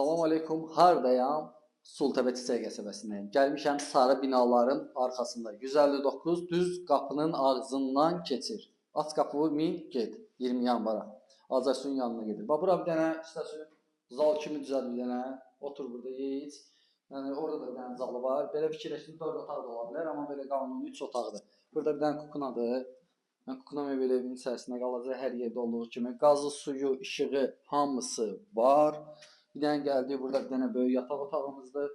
Salam aleykum. Hardayam? Sultəbə Çiçək qəsəbəsindəyim. Gəlmişəm sarı binaların arxasında. 159 düz qapının ağzından keçir. Aç qapı min get 20 yanvara. Azasun yanına gedir. Bax bura bir dənə istəsən zal kimi düzəld bir dənə. Otur burada yeyic. Yəni orada da bir dənə zalı var. Belə fikirləşdim 4 otaq da ola bilər, amma belə qanuni 3 otaqdır. Burada bir dənə kukunadır. Yəni kukuna belə evin içərisində qalacaq hər yerdə olduğu kimi. Qazı, suyu, işığı hamısı var. Bir dənə gəldik, burada bir dənə böyük yataq otağımızdır.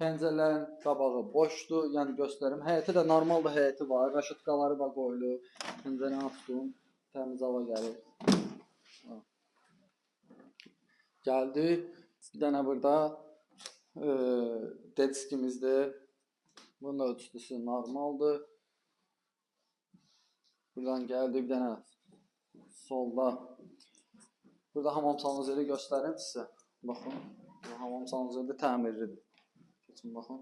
Pəncərələrin qabağı boşdur. Yəni göstərim. Həyəti də normaldır, həyəti var. Raşıtqaları var qoyulub. Pəncərəni açdım. Təmiz hava gəlir. Gəldik. Bir dənə burada e, dediskimizdir. Bunun ölçüsü normaldır. Buradan gəldi bir dənə solda. Burada hamam sanuzeli göstərim sizə. Baxın. Bu hamam sanuzeli təmirlidir. Keçin baxın.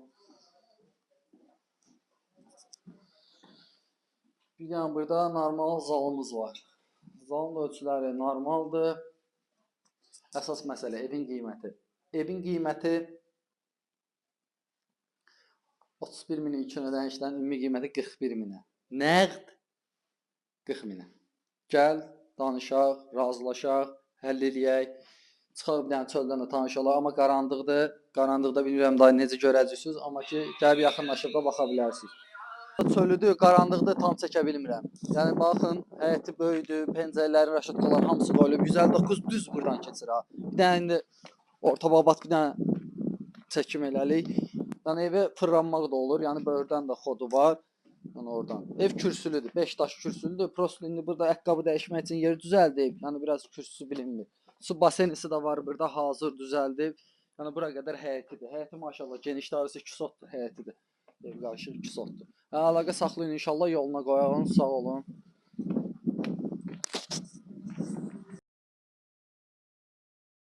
Bir dənə burada normal zalımız var. Zalın ölçüləri normaldır. Əsas məsələ evin qiyməti. Evin qiyməti 31 minə 2 nödən işlən ümumi qiyməti 41 minə. Nəqd 40 minə. Gəl, danışaq, razılaşaq, həll eləyək. Çıxaq bir dənə çöldən də tanışalaq, amma qaranlıqdır. Qaranlıqda bilmirəm daha necə görəcəksiniz, amma ki, gəlib yaxınlaşıb da baxa bilərsiniz. Çölüdür, qaranlıqdır, tam çəkə bilmirəm. Yəni baxın, həyəti böyükdür, pəncərələri, raşatqalar hamısı qoyulub. 159 düz burdan keçir ha. Bir dənə indi orta babat bir dənə çəkim eləlik. Yəni evə fırlanmaq da olur. Yəni böyürdən də xodu var. Yəni oradan. Ev kürsülüdür. 5 daş kürsülüdür. Prosto indi burada ayaqqabı dəyişmək üçün yer düzəldib. Yəni biraz kürsüsü bilinmir. Su basenisi də var burada hazır düzəldib. Yəni bura qədər həyətidir. Həyəti maşallah geniş dairəsi 2 sotdur həyətidir. Ev qarışıq 2 sotdur. Hə, əlaqə saxlayın inşallah yoluna qoyağın. Sağ olun.